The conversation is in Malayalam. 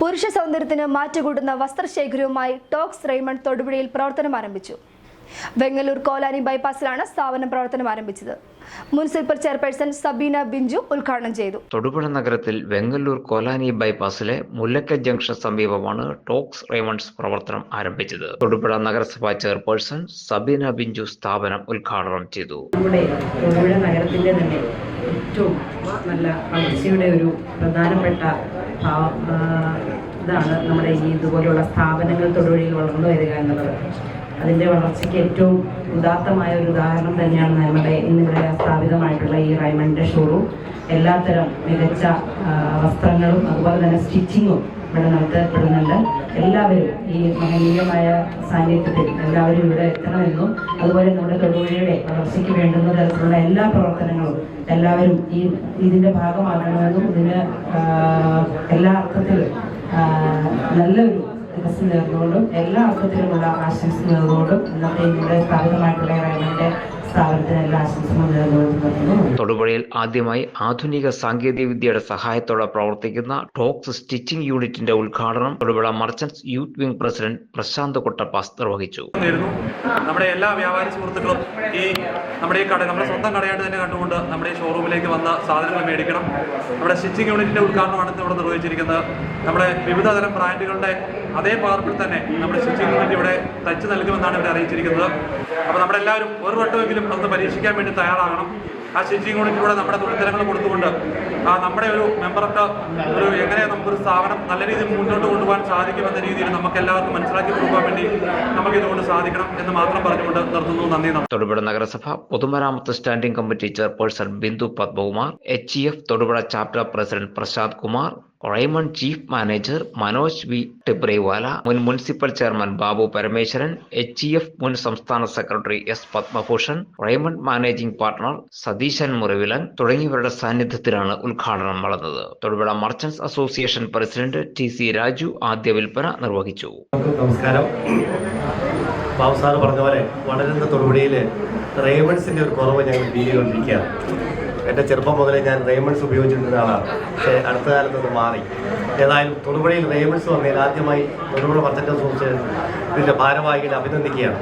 പുരുഷ സൗന്ദര്യത്തിന് മാറ്റുകൂട്ടുന്ന വസ്ത്രശേഖരവുമായി ടോക്സ് റെയ്മണ്ട് തൊടുപുഴയിൽ പ്രവർത്തനം ആരംഭിച്ചു. വെങ്ങല്ലൂർ കോലാനി ബൈപ്പാസിലാണ് സ്ഥാപനം പ്രവർത്തനം ആരംഭിച്ചത്. മുനിസിപ്പൽ ചെയർപേഴ്സൺ സബീന ബിഞ്ചു ഉദ്ഘാടനം ചെയ്തു. തൊടുപുഴ നഗരത്തിൽ വെങ്ങല്ലൂർ കോലാനി ബൈപ്പാസിലെ മുല്ലക്ക ജംഗ്ഷൻ സമീപമാണ് ടോക്സ് റേമണ്ട്സ് പ്രവർത്തനം ആരംഭിച്ചത്. തൊടുപുഴ നഗരസഭാ ചെയർപേഴ്സൺ സബീന ബിഞ്ചു സ്ഥാപനം ഉദ്ഘാടനം ചെയ്തു. നമ്മുടെ തൊടുപുഴ നഗരത്തിന്റെ തന്നെ ഏറ്റവും നല്ല വളർച്ചയുടെ ഒരു പ്രധാനപ്പെട്ട ഇതാണ് നമ്മുടെ ഈ ഇതുപോലെയുള്ള സ്ഥാപനങ്ങൾ തൊടുപുഴയിൽ വളർന്നു വരിക എന്നുള്ളത്. അതിന്റെ വളർച്ചയ്ക്ക് ഏറ്റവും ഉദാത്തമായ ഒരു ഉദാഹരണം തന്നെയാണ് നമ്മുടെ ഇന്നിവിടെ സ്ഥാപിതമായിട്ടുള്ള ഈ റൈമണ്ട് ഷോറൂം എല്ലാത്തരം മികച്ച വസ്ത്രങ്ങളും അതുപോലെ തന്നെ സ്റ്റിച്ചിങ്ങും ഇവിടെ നടത്തപ്പെടുന്നുണ്ട് എല്ലാവരും ഈ മഹനീയമായ സാന്നിധ്യത്തിൽ എല്ലാവരും ഇവിടെ എത്തണമെന്നും അതുപോലെ നമ്മുടെ തൊടുപുഴയുടെ വളർച്ചയ്ക്ക് വേണ്ടുന്ന തരത്തിലുള്ള എല്ലാ പ്രവർത്തനങ്ങളും എല്ലാവരും ഈ ഇതിന്റെ ഭാഗമാകണമെന്നും ഇതിന് എല്ലാ അർത്ഥത്തിലും നല്ലൊരു ദിവസം നേർന്നുകൊണ്ടും എല്ലാ അർത്ഥത്തിലുമുള്ള ആശംസ നേർന്നുകൊണ്ടും ഇന്നത്തെ ഇവിടെ സ്ഥാപിതമായിട്ടുള്ള സ്ഥാപനത്തിന് എല്ലാ ആശംസകളും നേർന്നുകൊണ്ടും തൊടുപുഴയിൽ ആദ്യമായി ആധുനിക സാങ്കേതിക വിദ്യയുടെ സഹായത്തോടെ പ്രവർത്തിക്കുന്ന ടോക്സ് സ്റ്റിച്ചിംഗ് യൂണിറ്റിന്റെ ഉദ്ഘാടനം Thodupuzha merchants youth wing president Prashanth കൊട്ടപ്പാസ് നിർവഹിച്ചു. നമ്മുടെ എല്ലാ വ്യാപാര സുഹൃത്തുക്കളും ഈ നമ്മുടെ ഈ കട നമ്മുടെ സ്വന്തം കടയായിട്ട് തന്നെ കണ്ടുകൊണ്ട് നമ്മുടെ ഈ ഷോറൂമിലേക്ക് വന്ന സാധനങ്ങൾ മേടിക്കണം. നമ്മുടെ സ്റ്റിച്ചിങ് യൂണിറ്റിന്റെ ഉദ്ഘാടനമാണ് ഇവിടെ നിർവഹിച്ചിരിക്കുന്നത്. നമ്മുടെ വിവിധ തരം ബ്രാൻഡുകളുടെ അതേ പവർപ്പിൽ തന്നെ നമ്മുടെ സ്റ്റിച്ചിങ് യൂണിറ്റ് ഇവിടെ തച്ച് നൽകുമെന്നാണ് ഇവിടെ അറിയിച്ചിരിക്കുന്നത്. അപ്പോൾ നമ്മളെല്ലാവരും ഒരു വട്ടമെങ്കിലും അതൊന്ന് പരീക്ഷിക്കാൻ വേണ്ടി തയ്യാറാകണം. ആ സ്റ്റിച്ചിങ് കൂടെ നമ്മുടെ തുണിത്തരങ്ങൾ കൊടുത്തുകൊണ്ട് ആ നമ്മുടെ ഒരു മെമ്പർക്ക് ഒരു എങ്ങനെ നമുക്കൊരു സ്ഥാപനം നല്ല രീതിയിൽ മുന്നോട്ട് കൊണ്ടുപോകാൻ സാധിക്കുമെന്ന രീതിയിൽ നമുക്ക് എല്ലാവർക്കും മനസ്സിലാക്കി കൊടുക്കാൻ വേണ്ടി നമുക്ക് ഇതുകൊണ്ട് സാധിക്കണം എന്ന് മാത്രം പറഞ്ഞുകൊണ്ട് നിർത്തുന്നു. നന്ദി തൊടുപുഴ നഗരസഭ പൊതുമരാമത്ത് standing committee chairperson Bindu Padmakumar H E F Thodupuzha chapter president Prashanth Kumar Raymond chief manager Manoj V Tibrewala മുൻ municipal chairman Babu Parameswaran H E F മുൻ സംസ്ഥാന secretary S Padmabhushan Raymond managing partner Satheesan Murivilan തുടങ്ങിയവരുടെ സാന്നിധ്യത്തിലാണ് ഉദ്ഘാടനം നടന്നത്. Thodupuzha merchants association president T C Raju ആദ്യ വിൽപ്പന നിർവഹിച്ചു. നമസ്കാരം. ബാബു സാർ പറഞ്ഞ പോലെ വളരുന്ന തൊടുപുഴയിലെ റേമൺസിന്റെ ഒരു കുറവ് ഞങ്ങൾ എന്റെ ചെറുപ്പം മുതലേ ഞാൻ റേമൺസ് ഉപയോഗിച്ചിരുന്ന ആളാണ് പക്ഷേ അടുത്ത കാലത്ത് അത് മാറി. ഏതായാലും തൊടുപുഴയിൽ റേമൺസ് വന്നതിൽ ആദ്യമായി തൊടുപുഴ പർച്ചന്റ് അസോസിയേഷൻ ഇതിന്റെ ഭാരവാഹികളെ അഭിനന്ദിക്കുകയാണ്.